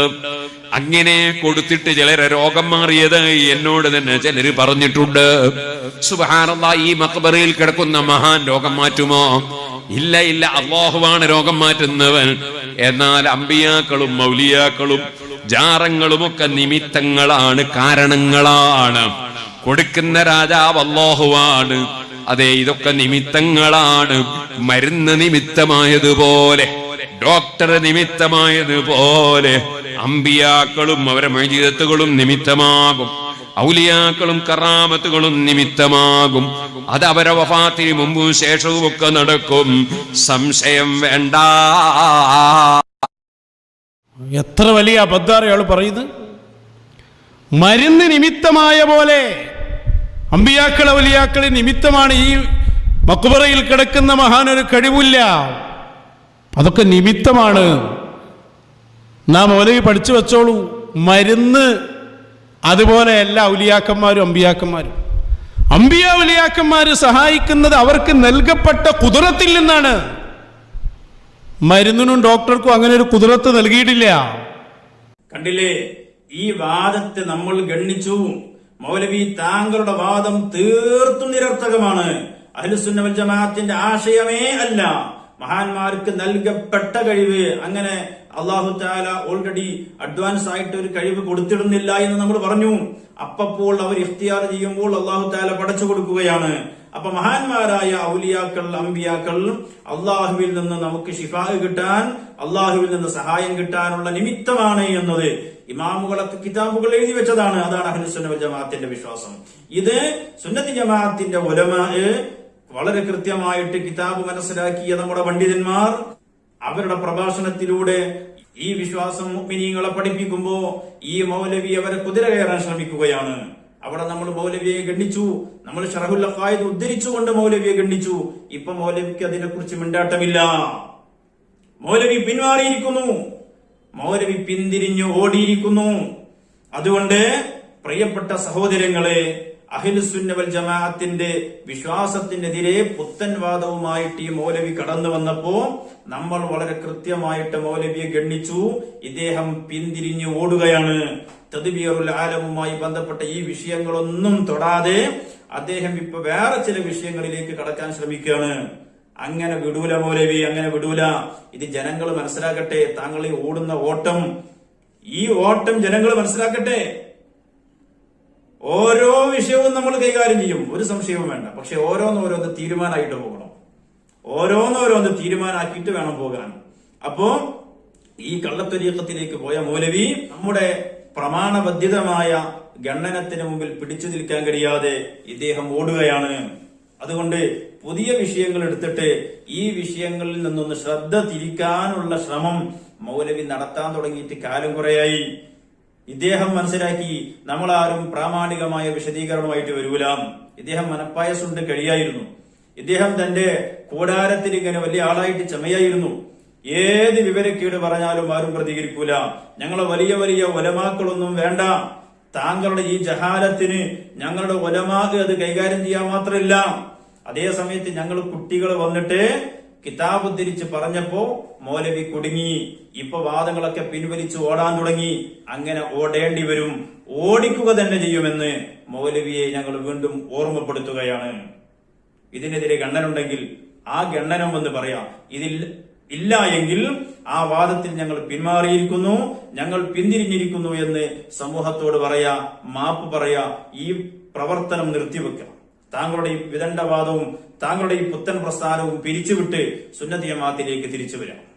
അങ്ങനെ കൊടുത്തിട്ട് ചിലരെ രോഗം മാറിയത് എന്നോട് തന്നെ ചിലര് പറഞ്ഞിട്ടുണ്ട്. സുബഹാനല്ല ഈ മക്ബറയിൽ കിടക്കുന്ന മഹാൻ രോഗം മാറ്റുമോ? ഇല്ല ഇല്ല അള്ളാഹുവാണ് രോഗം മാറ്റുന്നവൻ. എന്നാൽ അമ്പിയാക്കളും മൗലിയാക്കളും ജാറങ്ങളും ഒക്കെ നിമിത്തങ്ങളാണ് കാരണങ്ങളാണ്. കൊടുക്കുന്ന രാജാവ് അള്ളാഹുവാണ് അതെ ഇതൊക്കെ നിമിത്തങ്ങളാണ്. മരുന്ന് നിമിത്തമായതുപോലെ ഡോക്ടർ നിമിത്തമായതുപോലെ അമ്പിയാക്കളും അവരെ മൈജീതത്തുകളും നിമിത്തമാകും. ഔലിയാക്കളും കറാമത്തുകളും നിമിത്തമാകും. അത് അവരെ വഫാത്തിന് മുമ്പും ശേഷവും ഒക്കെ നടക്കും. സംശയം വേണ്ട. എത്ര വലിയ അബദ്ധാണ് അയാൾ പറയുന്നത്? മരുന്ന് നിമിത്തമായ പോലെ അമ്പിയാക്കൾ അവലിയാക്കളെ നിമിത്തമാണ് ഈ മക്കുബറയിൽ കിടക്കുന്ന മഹാനൊരു കഴിവില്ല. അതൊക്കെ നിമിത്തമാണ്. നാം മൗലവി പഠിച്ചു വെച്ചോളൂ. മരുന്ന് അതുപോലെ എല്ലാ ഉലിയാക്കന്മാരും അമ്പിയാക്കന്മാരും. അമ്പിയ ഔലിയാക്കന്മാര് സഹായിക്കുന്നത് അവർക്ക് നൽകപ്പെട്ട കുതിരത്തിൽ നിന്നാണ്. മരുന്നിനും ഡോക്ടർക്കും അങ്ങനെ ഒരു കുതിരത്ത് നൽകിയിട്ടില്ല. കണ്ടില്ലേ? ഈ വാദത്തെ നമ്മൾ ഗണ്ണിച്ചു. മൗലവി താങ്കളുടെ വാദം തീർത്തും നിരർത്ഥകമാണ്. അഹ്ലുസുന്നവൽ ജമാഅത്തിന്റെ ആശയമേ അല്ല. മഹാന്മാർക്ക് നൽകപ്പെട്ട കഴിവ്. അങ്ങനെ അള്ളാഹു താല ഓൾറെഡി അഡ്വാൻസ് ആയിട്ട് ഒരു കഴിവ് കൊടുത്തിടുന്നില്ല എന്ന് നമ്മൾ പറഞ്ഞു. അപ്പപ്പോൾ അവർ ഇഫ്തിയാർ ചെയ്യുമ്പോൾ അള്ളാഹു താല പടച്ചു കൊടുക്കുകയാണ്. അപ്പൊ മഹാന്മാരായ ഔലിയാക്കൾ അമ്പിയാക്കൾ അള്ളാഹുവിൽ നിന്ന് നമുക്ക് ഷിഫാ കിട്ടാൻ അള്ളാഹുവിൽ നിന്ന് സഹായം കിട്ടാനുള്ള നിമിത്തമാണ് എന്നത്. ഇമാമുകളൊക്കെ കിതാബുകൾ എഴുതി വെച്ചതാണ്. അതാണ് അഹ്ലുസുന്ന ജമാഅത്തിന്റെ വിശ്വാസം. ഇത് സുന്നത്തി ജമാഅത്തിന്റെ ഉലമാ വളരെ കൃത്യമായിട്ട് കിതാബ് മനസ്സിലാക്കിയ നമ്മുടെ പണ്ഡിതന്മാർ അവരുടെ പ്രഭാഷണത്തിലൂടെ ഈ വിശ്വാസം മിനിങ്ങളെ പഠിപ്പിക്കുമ്പോ ഈ മൗലവി അവരെ കുതിര കയറാൻ ശ്രമിക്കുകയാണ്. അവിടെ നമ്മൾ മൗലവിയെ ഗണ്ണിച്ചു നമ്മൾ ഷറഹുൽ അഖായിദ് ഉദ്ധരിച്ചുകൊണ്ട് മൗലവിയെ ഗണ്ണിച്ചു ഇപ്പൊ മൗലവിക്ക് അതിനെക്കുറിച്ച് മിണ്ടാട്ടമില്ല. മൗലവി പിന്മാറിയിരിക്കുന്നു മൗലവി പിന്തിരിഞ്ഞു ഓടിയിരിക്കുന്നു. അതുകൊണ്ട് പ്രിയപ്പെട്ട സഹോദരങ്ങളെ അഹിലുസുന്നവൽ ജമാഅത്തിന്റെ വിശ്വാസത്തിനെതിരെ പുത്തൻവാദവുമായിട്ട് ഈ മൗലവി കടന്നു വന്നപ്പോ നമ്മൾ വളരെ കൃത്യമായിട്ട് മൗലവിയെ ഗണ്ണിച്ചു. ഇദ്ദേഹം പിന്തിരിഞ്ഞു ഓടുകയാണ്. തദ്ബീറുൽ ആലമുമായി ബന്ധപ്പെട്ട ഈ വിഷയങ്ങളൊന്നും തൊടാതെ അദ്ദേഹം ഇപ്പൊ വേറെ ചില വിഷയങ്ങളിലേക്ക് കടക്കാൻ ശ്രമിക്കുകയാണ്. അങ്ങനെ വിടൂല മൗലവി അങ്ങനെ വിടൂല. ഇത് ജനങ്ങൾ മനസ്സിലാക്കട്ടെ. താങ്കൾ ഈ ഓടുന്ന ഓട്ടം ഈ ഓട്ടം ജനങ്ങൾ മനസ്സിലാക്കട്ടെ. ഓരോ വിഷയവും നമ്മൾ കൈകാര്യം ചെയ്യും. ഒരു സംശയവും വേണ്ട. പക്ഷെ ഓരോന്നോരോന്ന് തീരുമാനമായിട്ട് പോകണം. ഓരോന്നോരോന്ന് തീരുമാനമാക്കിയിട്ട് വേണം പോകാൻ. അപ്പോ ഈ കള്ളത്തൊരീക്കത്തിലേക്ക് പോയ മൗലവി നമ്മുടെ പ്രമാണബദ്ധിതമായ ഗണ്ണനത്തിന് മുമ്പിൽ പിടിച്ചു നിൽക്കാൻ കഴിയാതെ ഇദ്ദേഹം ഓടുകയാണ്. അതുകൊണ്ട് പുതിയ വിഷയങ്ങൾ എടുത്തിട്ട് ഈ വിഷയങ്ങളിൽ നിന്നൊന്ന് ശ്രദ്ധ തിരിക്കാനുള്ള ശ്രമം മൗലവി നടത്താൻ തുടങ്ങിയിട്ട് കാലം കുറയായി. ഇദ്ദേഹം മനസ്സിലാക്കി നമ്മളാരും പ്രാമാണികമായ വിശദീകരണമായിട്ട് വരൂല. ഇദ്ദേഹം മനപ്പായസുണ്ട് കഴിയായിരുന്നു. ഇദ്ദേഹം തന്റെ കൂടാരത്തിൽ ഇങ്ങനെ വലിയ ആളായിട്ട് ചമയായിരുന്നു. ഏത് വിവരക്കേട് പറഞ്ഞാലും ആരും പ്രതികരിക്കൂല. ഞങ്ങളെ വലിയ വലിയ ഒലമാക്കളൊന്നും വേണ്ട. താങ്കളുടെ ഈ ജഹാലത്തിന് ഞങ്ങളുടെ ഒലമാക്ക് അത് കൈകാര്യം ചെയ്യാൻ മാത്രമില്ല അതേ സമയത്ത് ഞങ്ങൾ കുട്ടികൾ വന്നിട്ട് കിതാബ് ഉദ്ധരിച്ച് പറഞ്ഞപ്പോ മോലവി കുടുങ്ങി. ഇപ്പൊ വാദങ്ങളൊക്കെ പിൻവലിച്ച് ഓടാൻ തുടങ്ങി. അങ്ങനെ ഓടേണ്ടി വരും. ഓടിക്കുക തന്നെ ചെയ്യുമെന്ന് മൗലവിയെ ഞങ്ങൾ വീണ്ടും ഓർമ്മപ്പെടുത്തുകയാണ്. ഇതിനെതിരെ ഗണ്ണനുണ്ടെങ്കിൽ ആ ഗണ്ണനം എന്ന് പറയാം ഇതിൽ ഇല്ല എങ്കിൽ ആ വാദത്തിൽ ഞങ്ങൾ പിന്മാറിയിരിക്കുന്നു ഞങ്ങൾ പിന്തിരിഞ്ഞിരിക്കുന്നു എന്ന് സമൂഹത്തോട് പറയാ മാപ്പ് പറയാ ഈ പ്രവർത്തനം നിർത്തിവെക്കണം. താങ്കളുടെ ഈ വിദണ്ഡവാദവും താങ്കളുടെ ഈ പുത്തൻ പ്രസ്ഥാനവും പിരിച്ചുവിട്ട് സുന്നതിയമാത്തിലേക്ക് തിരിച്ചു വരാം.